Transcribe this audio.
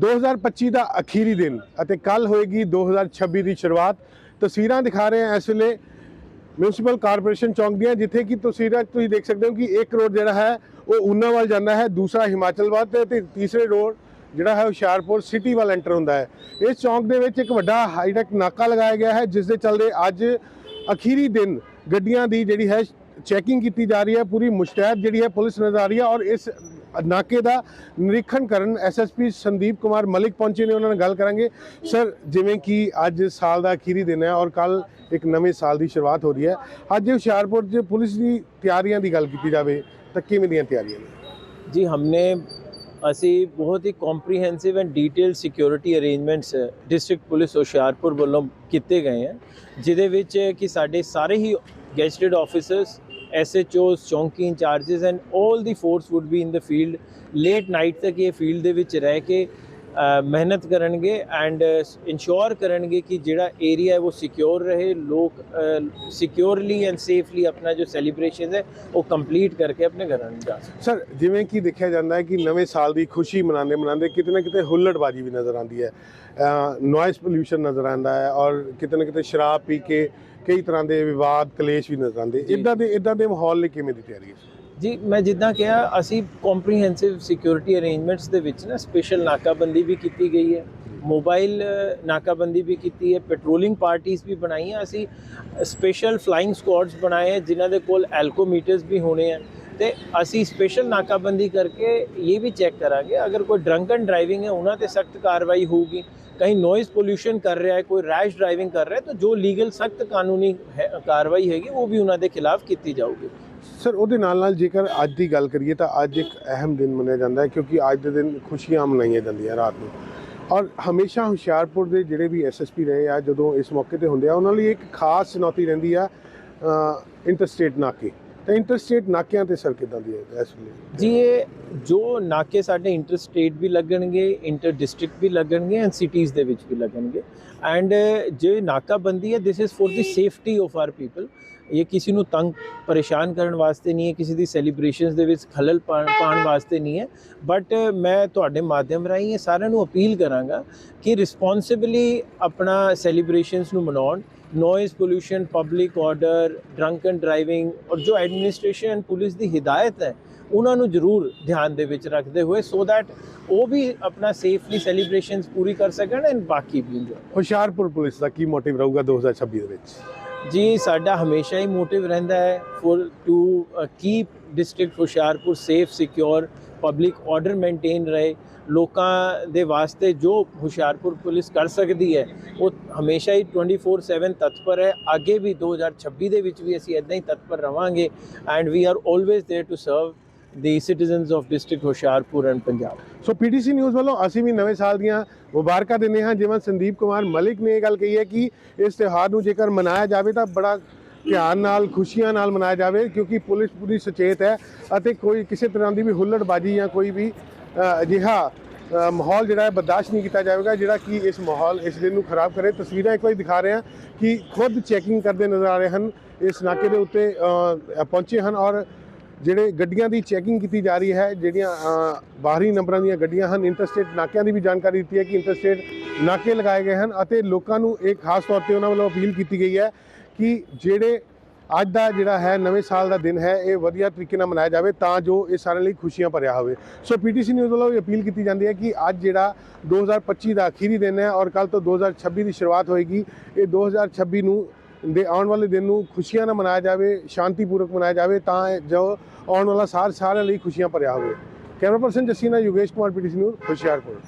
2025 ਦਾ ਅਖੀਰੀ ਦਿਨ ਅਤੇ ਕੱਲ ਹੋਏਗੀ 2026 ਦੀ ਸ਼ੁਰੂਆਤ। ਤਸਵੀਰਾਂ ਦਿਖਾ ਰਹੇ ਹਾਂ ਇਸ ਵੇਲੇ ਮਿਊਨਿਸਪਲ ਕਾਰਪੋਰੇਸ਼ਨ ਚੌਂਕ ਦੀਆਂ, ਜਿੱਥੇ ਕਿ ਤਸਵੀਰਾਂ ਤੁਸੀਂ ਦੇਖ ਸਕਦੇ ਹੋ ਕਿ ਇੱਕ ਰੋਡ ਜਿਹੜਾ ਹੈ, ਉਹ ਊਨਾ ਵੱਲ ਜਾਂਦਾ ਹੈ, ਦੂਸਰਾ ਹਿਮਾਚਲ ਵੱਲ ਤੇ- ਤੇ ਤੀਸਰੇ ਰੋਡ ਜਿਹੜਾ ਹੈ ਹੁਸ਼ਿਆਰਪੁਰ ਸਿਟੀ ਵੱਲ ਐਂਟਰ ਹੁੰਦਾ ਹੈ। ਇਸ ਚੌਂਕ ਦੇ ਵਿੱਚ ਇੱਕ ਵੱਡਾ ਹਾਈਟੈਕ ਨਾਕਾ ਲਗਾਇਆ ਗਿਆ ਹੈ, ਜਿਸ ਦੇ ਚੱਲਦੇ ਅੱਜ ਅਖੀਰੀ ਦਿਨ ਗੱਡੀਆਂ ਦੀ ਜਿਹੜੀ ਹੈ ਚੈਕਿੰਗ ਕੀਤੀ ਜਾ ਰਹੀ ਹੈ, ਪੂਰੀ ਮੁਸ਼ਤੈਦ ਜਿਹੜੀ ਹੈ ਪੁਲਿਸ ਨਜ਼ਰ ਆ ਰਹੀ ਹੈ ਔਰ ਇਸ ਨਾਕੇ ਦਾ ਨਿਰੀਖਣ ਕਰਨ ਐਸਐਸਪੀ ਸੰਦੀਪ ਕੁਮਾਰ ਮਲਿਕ ਪਹੁੰਚੇ ਨੇ, ਉਹਨਾਂ ਨਾਲ ਗੱਲ ਕਰਾਂਗੇ। ਸਰ ਜਿਵੇਂ ਕਿ ਅੱਜ ਸਾਲ ਦਾ ਅਖੀਰੀ ਦਿਨ ਹੈ ਔਰ ਕੱਲ ਇੱਕ ਨਵੇਂ ਸਾਲ ਦੀ ਸ਼ੁਰੂਆਤ ਹੋ ਰਹੀ ਹੈ। ਅੱਜ ਹੁਸ਼ਿਆਰਪੁਰ 'ਚ ਪੁਲਿਸ ਦੀ ਤਿਆਰੀਆਂ ਦੀ ਗੱਲ ਕੀਤੀ ਜਾਵੇ ਤਾਂ ਕਿਵੇਂ ਦੀਆਂ ਤਿਆਰੀਆਂ ਨੇ? ਜੀ, ਹਮਨੇ ਅਸੀਂ ਬਹੁਤ ਹੀ comprehensive and detail security arrangements district police Hoshiarpur ਵੱਲੋਂ ਕੀਤੇ ਗਏ ਹਨ ਜਿਹਦੇ ਵਿੱਚ ਕਿ ਸਾਡੇ ਸਾਰੇ ਹੀ ਗੈਸਟਡ ਆਫੀਸਰਸ ਐਸਐਚਓਸ ਚੌਂਕੀ incharges and 올 the force would be in the field late night ਤੱਕ ਇਹ ਫੀਲਡ ਦੇ ਵਿੱਚ ਰਹਿ ਕੇ ਮਿਹਨਤ ਕਰਨਗੇ ਐਂਡ ਇਨਸ਼ੋਰ ਕਰਨਗੇ ਕਿ ਜਿਹੜਾ ਏਰੀਆ ਹੈ ਉਹ ਸਿਕਿਉਰ ਰਹੇ ਲੋਕ ਸਿਕਿਉਰਲੀ ਐਂਡ ਸੇਫਲੀ ਆਪਣਾ ਜੋ ਸੈਲੀਬ੍ਰੇਸ਼ਨ ਹੈ ਉਹ ਕੰਪਲੀਟ ਕਰਕੇ ਆਪਣੇ ਘਰਾਂ ਨੂੰ ਜਾ ਸਕਣ। ਸਰ ਜਿਵੇਂ ਕਿ ਦੇਖਿਆ ਜਾਂਦਾ ਹੈ ਕਿ ਨਵੇਂ ਸਾਲ ਦੀ ਖੁਸ਼ੀ ਮਨਾਉਂਦੇ ਮਨਾਉਂਦੇ ਕਿਤੇ ਨਾ ਕਿਤੇ ਹੁੱਲੜਬਾਜੀ ਵੀ ਨਜ਼ਰ ਆਉਂਦੀ ਹੈ। ਨੋਇਸ ਪੋਲਿਊਸ਼ਨ ਨਜ਼ਰ ਆਉਂਦਾ ਹੈ ਔਰ ਕਿਤੇ ਨਾ ਕਿਤੇ ਸ਼ਰਾਬ ਪੀ ਕੇ ਕਈ ਤਰ੍ਹਾਂ ਦੇ ਵਿਵਾਦ ਕਲੇਸ਼ ਵੀ ਨਜ਼ਰ ਆਉਂਦੇ। ਇਦਾਂ ਦੇ ਇਦਾਂ ਦੇ ਮਾਹੌਲ ਲਈ ਕਿਵੇਂ ਦੀ ਤਿਆਰੀ ਹੈ ਜੀ, ਮੈਂ ਜਿੱਦਾਂ ਕਿਹਾ, ਅਸੀਂ ਕੰਪਰੀਹੈਂਸਿਵ ਸਿਕਿਉਰਿਟੀ ਅਰੇਂਜਮੈਂਟਸ ਦੇ ਵਿੱਚ ਨਾ ਸਪੈਸ਼ਲ ਨਾਕਾਬੰਦੀ ਵੀ ਕੀਤੀ ਗਈ ਹੈ। ਮੋਬਾਈਲ ਨਾਕਾਬੰਦੀ ਵੀ ਕੀਤੀ ਹੈ। ਪੈਟਰੋਲਿੰਗ ਪਾਰਟੀਆਂ ਵੀ ਬਣਾਈਆਂ। ਅਸੀਂ ਸਪੈਸ਼ਲ ਫਲਾਈਂਗ ਸਕੁਆਡਸ ਬਣਾਏ ਜਿਨ੍ਹਾਂ ਦੇ ਕੋਲ ਐਲਕੋਮੀਟਰਸ ਵੀ ਹੋਣੇ ਆ ਤੇ ਅਸੀਂ ਸਪੈਸ਼ਲ ਨਾਕਾਬੰਦੀ ਕਰਕੇ ਇਹ ਵੀ ਚੈੱਕ ਕਰਾਂਗੇ, ਅਗਰ ਕੋਈ ਡਰੰਕ ਐਂਡ ਡਰਾਈਵਿੰਗ ਹੈ, ਉਹਨਾਂ ਤੇ ਸਖਤ ਕਾਰਵਾਈ ਹੋਊਗੀ। ਕਹੀਂ ਨੋਇਸ ਪੋਲੂਸ਼ਨ ਕਰ ਰਿਹਾ ਹੈ, ਕੋਈ ਰੈਸ਼ ਡਰਾਈਵਿੰਗ ਕਰ ਰਿਹਾ ਹੈ, ਤਾਂ ਜੋ ਲੀਗਲ ਸਖਤ ਕਾਨੂੰਨੀ ਕਾਰਵਾਈ ਹੈਗੀ, ਉਹ ਵੀ ਉਹਨਾਂ ਦੇ ਖਿਲਾਫ ਕੀਤੀ ਜਾਊਗੀ। ਸਰ, ਉਹਦੇ ਨਾਲ ਨਾਲ ਜੇਕਰ ਅੱਜ ਦੀ ਗੱਲ ਕਰੀਏ ਤਾਂ ਅੱਜ ਇੱਕ ਅਹਿਮ ਦਿਨ ਮੰਨਿਆ ਜਾਂਦਾ ਹੈ ਕਿਉਂਕਿ ਅੱਜ ਦੇ ਦਿਨ ਖੁਸ਼ੀਆਂ ਮਨਾਈਆਂ ਜਾਂਦੀਆਂ ਰਾਤ ਨੂੰ। ਔਰ ਹਮੇਸ਼ਾ ਹੁਸ਼ਿਆਰਪੁਰ ਦੇ ਜਿਹੜੇ ਵੀ ਐਸਐਸਪੀ ਰਹੇ ਆ, ਜਦੋਂ ਇਸ ਮੌਕੇ ਤੇ ਹੁੰਦੇ ਆ, ਉਹਨਾਂ ਲਈ ਇੱਕ ਖਾਸ ਚੁਣੌਤੀ ਰਹਿੰਦੀ ਆ ਇੰਟਰਸਟੇਟ ਨਾਕੇ। ਤਾਂ ਇੰਟਰਸਟੇਟ ਨਾਕਿਆਂ ਤੇ ਸਰ ਕਿਦਾਂ ਦੀ ਹੈ, ਇਸ ਵੇਲੇ। ਜੀ, ਇਹ ਜੋ ਨਾਕੇ ਸਾਡੇ ਇੰਟਰਸਟੇਟ ਵੀ ਲੱਗਣਗੇ ਇੰਟਰ ਡਿਸਟ੍ਰਿਕਟ ਵੀ ਲੱਗਣਗੇ ਐਂਡ ਸਿਟੀਜ਼ ਦੇ ਵਿੱਚ ਵੀ ਲੱਗਣਗੇ। ਐਂਡ ਜੇ ਨਾਕਾਬੰਦੀ ਹੈ this is for the safety of our people ਇਹ ਕਿਸੇ ਨੂੰ ਤੰਗ, ਪਰੇਸ਼ਾਨ ਕਰਨ ਵਾਸਤੇ ਨਹੀਂ ਹੈ, ਕਿਸੇ ਦੀ ਸੈਲੀਬ੍ਰੇਸ਼ਨਸ ਦੇ ਵਿੱਚ ਖਲਲ ਪਾ- ਪਾਉਣ ਵਾਸਤੇ ਨਹੀਂ ਹੈ। ਬਟ ਮੈਂ ਤੁਹਾਡੇ ਮਾਧਿਅਮ ਰਾਹੀਂ ਇਹ ਸਾਰਿਆਂ ਨੂੰ ਅਪੀਲ ਕਰਾਂਗਾ ਕਿ ਰਿਸਪੌਂਸਿਬਲੀ ਆਪਣਾ ਸੈਲੀਬ੍ਰੇਸ਼ਨਸ ਨੂੰ ਮਨਾਉਣ। Noise pollution public order drunken driving ਔਰ ਜੋ ਐਡਮਿਨਿਸਟ੍ਰੇਸ਼ਨ ਪੁਲਿਸ ਦੀ ਹਿਦਾਇਤ ਹੈ ਉਹਨਾਂ ਨੂੰ ਜ਼ਰੂਰ ਧਿਆਨ ਦੇ ਵਿੱਚ ਰੱਖਦੇ ਹੋਏ ਸੋ ਦੈਟ ਉਹ ਵੀ ਆਪਣਾ ਸੇਫਲੀ ਸੈਲੀਬ੍ਰੇਸ਼ਨਸ ਪੂਰੀ ਕਰ ਸਕਣ ਐਂਡ ਬਾਕੀ ਵੀ ਇੰਜੋਏ ਹੁਸ਼ਿਆਰਪੁਰ ਪੁਲਿਸ ਦਾ ਕੀ ਮੋਟਿਵ ਰਹੂਗਾ 2026 ਦੇ ਵਿੱਚ? ਜੀ, ਸਾਡਾ ਹਮੇਸ਼ਾ ਹੀ ਮੋਟਿਵ ਰਹਿੰਦਾ ਹੈ for to keep district Hoshiarpur safe secure public order maintain ਰਹੇ। ਲੋਕਾਂ ਦੇ ਵਾਸਤੇ ਜੋ ਹੁਸ਼ਿਆਰਪੁਰ ਪੁਲਿਸ ਕਰ ਸਕਦੀ ਹੈ, ਉਹ ਹਮੇਸ਼ਾ ਹੀ 24/7 ਤਤਪਰ ਹੈ। ਅੱਗੇ ਵੀ 2026 ਦੇ ਵਿੱਚ ਵੀ ਅਸੀਂ ਇਦਾਂ ਹੀ ਤਤਪਰ ਰਵਾਂਗੇ। And we are always there to serve the citizens of district Hoshiarpur and Punjab so PTC news ਵੱਲੋਂ ਅਸੀਂ ਵੀ ਨਵੇਂ ਸਾਲ ਦੀਆਂ ਮੁਬਾਰਕਾਂ ਦਿੰਦੇ ਹਾਂ। ਜਿਵੇਂ ਸੰਦੀਪ ਕੁਮਾਰ ਮਲਿਕ ਨੇ ਇਹ ਗੱਲ ਕਹੀ ਹੈ ਕਿ ਇਸ ਤਿਉਹਾਰ ਨੂੰ ਜੇਕਰ ਮਨਾਇਆ ਜਾਵੇ ਤਾਂ ਬੜਾ ਧਿਆਨ ਨਾਲ, ਖੁਸ਼ੀਆਂ ਨਾਲ ਮਨਾਇਆ ਜਾਵੇ ਕਿਉਂਕਿ ਪੁਲਿਸ ਪੂਰੀ ਸੁਚੇਤ ਹੈ ਅਤੇ ਕੋਈ ਕਿਸੇ ਤਰ੍ਹਾਂ ਦੀ ਵੀ ਹੁੱਲੜਬਾਜੀ ਜਾਂ ਕੋਈ ਵੀ ਅਜਿਹਾ ਮਾਹੌਲ ਜਿਹੜਾ ਹੈ ਬਰਦਾਸ਼ਤ ਨਹੀਂ ਕੀਤਾ ਜਾਵੇਗਾ, ਜਿਹੜਾ ਕਿ ਇਸ ਮਾਹੌਲ, ਇਸ ਦਿਨ ਨੂੰ ਖਰਾਬ ਕਰੇ। ਤਸਵੀਰਾਂ ਇੱਕ ਵਾਰੀ ਦਿਖਾ ਰਹੇ ਹਾਂ ਕਿ ਖੁਦ ਚੈਕਿੰਗ ਕਰਦੇ ਨਜ਼ਰ ਆ ਰਹੇ ਹਨ। ਇਸ ਨਾਕੇ ਦੇ ਉੱਤੇ ਪਹੁੰਚੇ ਹਨ ਔਰ ਜਿਹੜੇ ਗੱਡੀਆਂ ਦੀ ਚੈਕਿੰਗ ਕੀਤੀ ਜਾ ਰਹੀ ਹੈ, ਜਿਹੜੀਆਂ ਬਾਹਰੀ ਨੰਬਰਾਂ ਦੀਆਂ ਗੱਡੀਆਂ ਹਨ ਇੰਟਰਸਟੇਟ ਨਾਕਿਆਂ ਦੀ ਵੀ ਜਾਣਕਾਰੀ ਦਿੱਤੀ ਹੈ ਕਿ ਇੰਟਰਸਟੇਟ ਨਾਕੇ ਲਗਾਏ ਗਏ ਹਨ ਅਤੇ ਲੋਕਾਂ ਨੂੰ ਇਹ ਖਾਸ ਤੌਰ ਤੇ ਉਹਨਾਂ ਵੱਲੋਂ ਅਪੀਲ ਕੀਤੀ ਗਈ ਹੈ ਕਿ ਜਿਹੜੇ ਅੱਜ ਦਾ ਜਿਹੜਾ ਹੈ, ਨਵੇਂ ਸਾਲ ਦਾ ਦਿਨ ਹੈ, ਇਹ ਵਧੀਆ ਤਰੀਕੇ ਨਾਲ ਮਨਾਇਆ ਜਾਵੇ ਤਾਂ ਜੋ ਇਹ ਸਾਰਿਆਂ ਲਈ ਖੁਸ਼ੀਆਂ ਭਰਿਆ ਹੋਵੇ। ਸੋ ਪੀਟੀਸੀ ਨਿਊਜ਼ ਵੱਲੋਂ ਇਹ ਅਪੀਲ ਕੀਤੀ ਜਾਂਦੀ ਹੈ ਕਿ ਅੱਜ ਜਿਹੜਾ 2025 ਦਾ ਅਖੀਰੀ ਦਿਨ ਹੈ ਔਰ ਕੱਲ ਤੋਂ 2026 ਦੀ ਸ਼ੁਰੂਆਤ ਹੋਏਗੀ, ਇਹ 2026 ਨੂੰ ਦੇ ਆਉਣ ਵਾਲੇ ਦਿਨ ਨੂੰ ਖੁਸ਼ੀਆਂ ਨਾਲ ਮਨਾਇਆ ਜਾਵੇ, ਸ਼ਾਂਤੀਪੂਰਵਕ ਮਨਾਇਆ ਜਾਵੇ, ਤਾਂ ਜੋ ਆਉਣ ਵਾਲਾ ਸਾਲ ਸਾਰਿਆਂ ਲਈ ਖੁਸ਼ੀਆਂ ਭਰਿਆ ਹੋਵੇ। Camera person Jasina Yogesh Kumar PTC news Hoshiarpur.